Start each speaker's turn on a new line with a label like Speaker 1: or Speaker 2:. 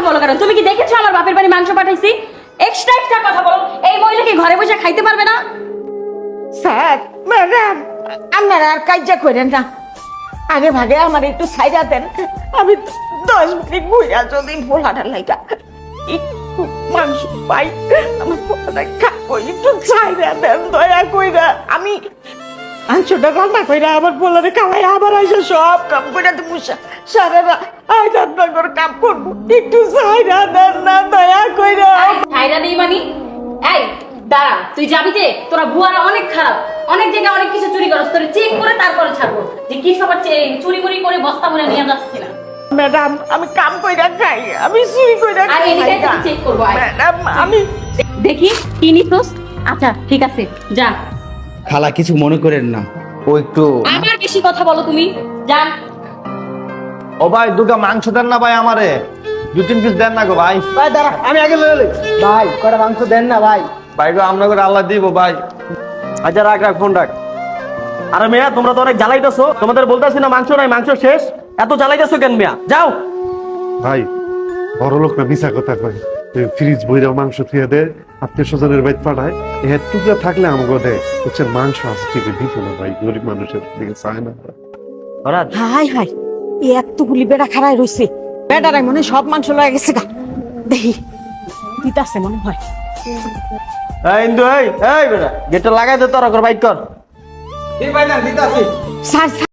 Speaker 1: কথা বলো কেন? তুমি কি দেখেছ আমার বাপের বাড়ি মাংস পাঠাইছি? এক্সট্রা এক্সট্রা কথা বলো। এই মহিলা কি ঘরে বসে খাইতে পারবে না?
Speaker 2: স্যার, ম্যাডাম, আপনারা আর কাজা করেন না। আগে ভাগে আমার একটু সাইডা দেন। আমি দশ মিনিট বইয়া যদি পোলাটার লাইকা একটু মাংস পাই, আমার পোলাটা খাব, একটু সাইডা দেন, দয়া কইরা। আমি আমার পোলারে খাওয়াই আবার এসে সব কাম কইরা তুমি সারা আই করে কাম করব একটু সাইডা দেন না দয়া কইরা।
Speaker 1: ছাইরা দেই মানি? এই দাঁড়া তুই যাবি যে? তোরা বুয়ারা অনেক খারাপ। অনেক জায়গায় অনেক কিছু চুরি করস। তোর চেক করে তারপরে ছাড়বো। যে কি সবার চুরি মুড়ি করে বস্তা ভরে নিয়ে যাস কিনা।
Speaker 2: ম্যাডাম আমি কাম কইরা খাই। আমি চুরি কইরা
Speaker 1: আর
Speaker 2: খাই
Speaker 1: এদিকে
Speaker 2: না।
Speaker 1: চেক করব
Speaker 2: ম্যাডাম আমি
Speaker 1: দেখি কি নিতোস? আচ্ছা ঠিক আছে যা।
Speaker 3: খালা কিছু মনে করেন না। ও একটু
Speaker 1: আবার বেশি কথা বলো তুমি। যান।
Speaker 4: ও ভাই দুগা মাংস দেন না ভাই আমারে। দু তিন পিস দেন না গো ভাই।
Speaker 5: ভাই দাঁড়া আমি আগে লয়ে লই। ভাই কটা মাংস দেন না ভাই?
Speaker 4: ভাই গো আমরা করে আল্লাহ দিব ভাই। আচ্ছা রাখ রাখ ফোন রাখ।
Speaker 6: আরে মেয়া তোমরা তো অনেক জ্বালাইতেছো। তোমাদের বলতেছি না মাংস নাই মাংস শেষ। এত জ্বালাইতেছো কেন মেয়া? যাও।
Speaker 7: ভাই বড় লোক না মিশা কথা কয়। ফ্রিজ বইরা মাংস থুয়ে দেয় আত্মীয় স্বজনের বাইত পাঠায়। এর টুকরা থাকলে আমাকে দেয় হচ্ছে মাংস আছে ঠিক দিত না ভাই গরিব মানুষের দিকে চায় না।
Speaker 2: হাই হাই। এই এতগুলি বেড়া খাড়াই রইছে। বেড়ারাই মনে হয় সব মানুষ লয়ে গেছে গা। দেখি দিতাছে মনে হয়।
Speaker 6: এই ইন্দু এই এই বেটা গেটটা লাগাই দে তোর কর। বাইক কর
Speaker 5: ভাই না
Speaker 2: স্যার।